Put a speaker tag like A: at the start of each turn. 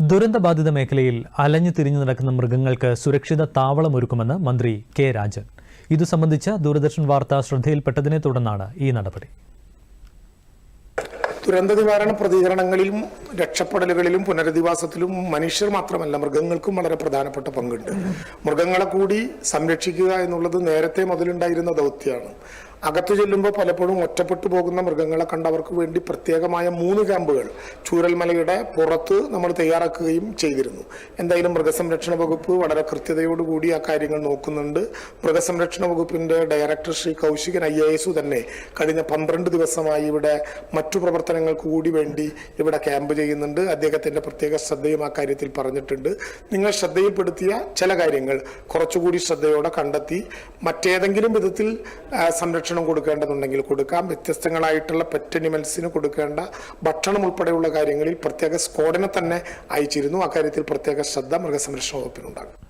A: ദുരന്തബാധിത മേഖലയിൽ അലഞ്ഞു തിരിഞ്ഞു നടക്കുന്ന മൃഗങ്ങൾക്ക് സുരക്ഷിത താവളമൊരുക്കുമെന്ന് മന്ത്രി കെ രാജൻ. ഇതു സംബന്ധിച്ച ദൂരദർശൻ വാർത്ത ശ്രദ്ധയിൽപ്പെട്ടതിനെ തുടർന്നാണ് ഈ നടപടി.
B: ദുരന്ത നിവാരണ പ്രതികരണങ്ങളിലും രക്ഷപ്പെടലുകളിലും പുനരധിവാസത്തിലും മനുഷ്യർ മാത്രമല്ല മൃഗങ്ങൾക്കും വളരെ പ്രധാനപ്പെട്ട പങ്കുണ്ട്. മൃഗങ്ങളെ കൂടി സംരക്ഷിക്കുക എന്നുള്ളത് നേരത്തെ മുതലുണ്ടായിരുന്ന ദൗത്യമാണ്. അകത്തു ചെല്ലുമ്പോൾ പലപ്പോഴും ഒറ്റപ്പെട്ടു പോകുന്ന മൃഗങ്ങളെ കണ്ടവർക്ക് വേണ്ടി പ്രത്യേകമായ മൂന്ന് ക്യാമ്പുകൾ ചൂരൽമലയുടെ പുറത്ത് നമ്മൾ തയ്യാറാക്കുകയും ചെയ്തിരുന്നു. എന്തായാലും മൃഗസംരക്ഷണ വകുപ്പ് വളരെ കൃത്യതയോടുകൂടി ആ കാര്യങ്ങൾ നോക്കുന്നുണ്ട്. മൃഗസംരക്ഷണ വകുപ്പിന്റെ director Shri Kaushikan I A S തന്നെ കഴിഞ്ഞ പന്ത്രണ്ട് ദിവസമായി ഇവിടെ മറ്റു പ്രവർത്തനങ്ങൾക്ക് കൂടി വേണ്ടി ഇവിടെ ക്യാമ്പ് ചെയ്യുന്നുണ്ട്. അദ്ദേഹത്തിന്റെ പ്രത്യേക ശ്രദ്ധയും ആ കാര്യത്തിൽ പറഞ്ഞിട്ടുണ്ട്. നിങ്ങൾ ശ്രദ്ധയിൽപ്പെടുത്തിയ ചില കാര്യങ്ങൾ കുറച്ചുകൂടി ശ്രദ്ധയോടെ കണ്ടെത്തി മറ്റേതെങ്കിലും വിധത്തിൽ ആ, സംരക്ഷണം കൊടുക്കേണ്ടതുണ്ടെങ്കിൽ കൊടുക്കാം. വ്യത്യസ്തങ്ങളായിട്ടുള്ള പെറ്റ് അനിമൽസിന് കൊടുക്കേണ്ട ഭക്ഷണം ഉൾപ്പെടെയുള്ള കാര്യങ്ങളിൽ പ്രത്യേക സ്കോഡിനെ തന്നെ അയച്ചിരുന്നു. അക്കാര്യത്തിൽ പ്രത്യേക ശ്രദ്ധ മൃഗസംരക്ഷണ വകുപ്പിനുണ്ടാകും.